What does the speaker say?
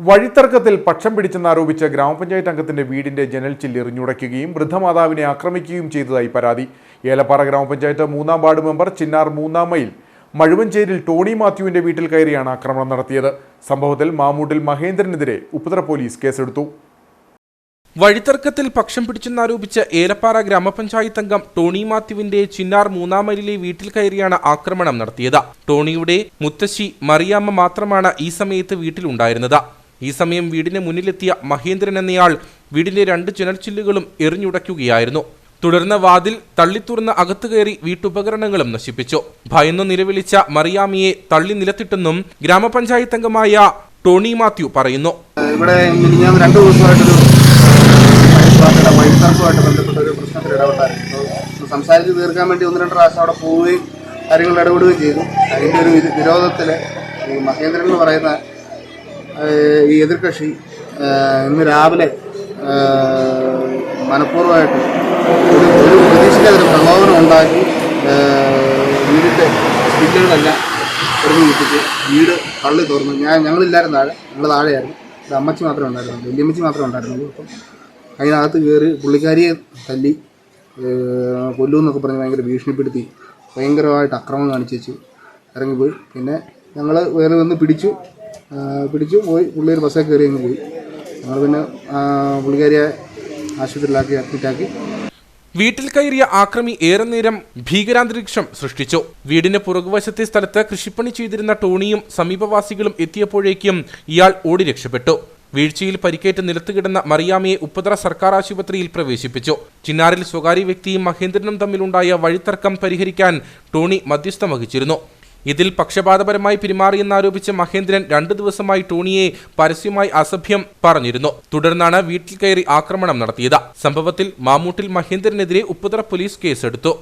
വഴിത്തർക്കത്തിൽ പക്ഷം പിടിച്ചെന്നാരോപിച്ച് ഗ്രാമപഞ്ചായത്ത് അംഗത്തിന്റെ വീടിന്റെ ജനൽ ചില്ല് എറിഞ്ഞുടയ്ക്കുകയും വൃദ്ധമാതാവിനെ ആക്രമിക്കുകയും ചെയ്തതായി പരാതി. ഏലപ്പാറ ഗ്രാമപഞ്ചായത്ത് മൂന്നാം വാർഡ് മെമ്പർ ചിന്നാർ മൂന്നാം മൈൽ മഴുവഞ്ചേരിൽ ടോണി മാത്യുവിന്റെ വീട്ടിൽ കയറിയാണ് ആക്രമണം നടത്തിയത്. സംഭവത്തിൽ മാമൂട്ടിൽ മഹേന്ദ്രനെതിരെ ഉപ്പുതറ പോലീസ് കേസെടുത്തു. വഴിത്തർക്കത്തിൽ പക്ഷം പിടിച്ചെന്നാരോപിച്ച് ഏലപ്പാറ ഗ്രാമപഞ്ചായത്ത് അംഗം ടോണി മാത്യുവിന്റെ ചിന്നാർ മൂന്നാം മൂന്നാമലിലെ വീട്ടിൽ കയറിയാണ് ആക്രമണം നടത്തിയത്. ടോണിയുടെ മുത്തശ്ശി മറിയാമ്മ മാത്രമാണ് ഈ സമയത്ത് വീട്ടിലുണ്ടായിരുന്നത്. ഈ സമയം വീടിന് മുന്നിലെത്തിയ മഹേന്ദ്രൻ എന്നയാൾ വീടിന്റെ രണ്ട് ചിനൽച്ചില്ലുകളും എറിഞ്ഞുടയ്ക്കുകയായിരുന്നു. തുടർന്ന് വാതിൽ തള്ളിത്തുറന്ന് അകത്തു കയറി വീട്ടുപകരണങ്ങളും നശിപ്പിച്ചു. ഭയന്നു നിലവിളിച്ച മറിയാമിയെ തള്ളി നിലത്തിട്ടെന്നും ഗ്രാമപഞ്ചായത്ത് അംഗമായ ടോണി മാത്യു പറയുന്നു. ഇവിടെ ഞാൻ രണ്ട് ദിവസമായിട്ടൊരു വഴിത്തർക്കമായിട്ട് ബന്ധപ്പെട്ട ഒരു പ്രശ്നത്തിൽ ഇടപെട്ടായിരുന്നു. സംസാരിച്ച് തീർക്കാൻ വേണ്ടി ഒന്ന് രണ്ട് പ്രാവശ്യം അവിടെ പോവുകയും കാര്യങ്ങൾ ഇടപെടുകയും ചെയ്തു. അതിന്റെ ഒരു വിര- വിരോധത്തിൽ മഹേന്ദ്രൻ എന്ന് പറയുന്ന ഈ എതിർകക്ഷി ഇന്ന് രാവിലെ മനഃപൂർവമായിട്ട് ഒരു ഒരു പ്രതീക്ഷിക്കാതൊരു പ്രലോഭനം ഉണ്ടാക്കി വീടിന്റെ സ്പില്ലുകളെല്ലാം വിട്ടിട്ട് വീട് തള്ളി തുറന്നു. ഞാൻ ഞങ്ങളില്ലായിരുന്നു താഴെ ഞങ്ങൾ താഴെയായിരുന്നു. ഒരു അമ്മച്ചി മാത്രമേ ഉണ്ടായിരുന്നു വലിയമ്മച്ചി മാത്രമേ ഉണ്ടായിരുന്നുള്ളൂ. അപ്പം അതിനകത്ത് കയറി പുള്ളിക്കാരിയെ തല്ലി കൊല്ലുമെന്നൊക്കെ പറഞ്ഞ് ഭയങ്കര ഭീഷണിപ്പെടുത്തി ഭയങ്കരമായിട്ട് അക്രമം കാണിച്ചു വെച്ചു ഇറങ്ങിപ്പോയി. പിന്നെ ഞങ്ങൾ വേറെ വന്ന് പിടിച്ചു. പിടിച്ചു പോയി. പുള്ളി ഒരു ബസ്സിൽ കയറി അങ്ങ് പോയി. ഞങ്ങൾ പിന്നെ പുള്ളിക്കാരിയെ ആശുപത്രിയിലാക്കി അഡ്മിറ്റാക്കി വീട്ടിൽ കയറിയ ആക്രമി ഏറെ നേരം ഭീകരാന്തരീക്ഷം സൃഷ്ടിച്ചു. വീടിന് പുറകുവശത്തെ സ്ഥലത്ത് കൃഷിപ്പണി ചെയ്തിരുന്ന ടോണിയും സമീപവാസികളും എത്തിയപ്പോഴേക്കും ഇയാൾ ഓടി രക്ഷപ്പെട്ടു. വീഴ്ചയിൽ പരിക്കേറ്റ് നിലത്ത് കിടന്ന മറിയാമയെ ഉപ്പതറ സർക്കാർ ആശുപത്രിയിൽ പ്രവേശിപ്പിച്ചു. ചിന്നാറിൽ സ്വകാര്യ വ്യക്തിയും മഹേന്ദ്രനും തമ്മിലുണ്ടായ വഴിത്തർക്കം പരിഹരിക്കാൻ ടോണി മധ്യസ്ഥം വഹിച്ചിരുന്നു. ഇതിൽ പക്ഷപാതപരമായി പെരുമാറിയെന്നാരോപിച്ച് മഹേന്ദ്രൻ രണ്ടു ദിവസമായി ടോണിയെ പരസ്യമായി അസഭ്യം പറഞ്ഞിരുന്നു. തുടർന്നാണ് വീട്ടിൽ കയറി ആക്രമണം നടത്തിയത്. സംഭവത്തിൽ മാമൂട്ടിൽ മഹേന്ദ്രനെതിരെ ഉപ്പുതറ പോലീസ് കേസെടുത്തു.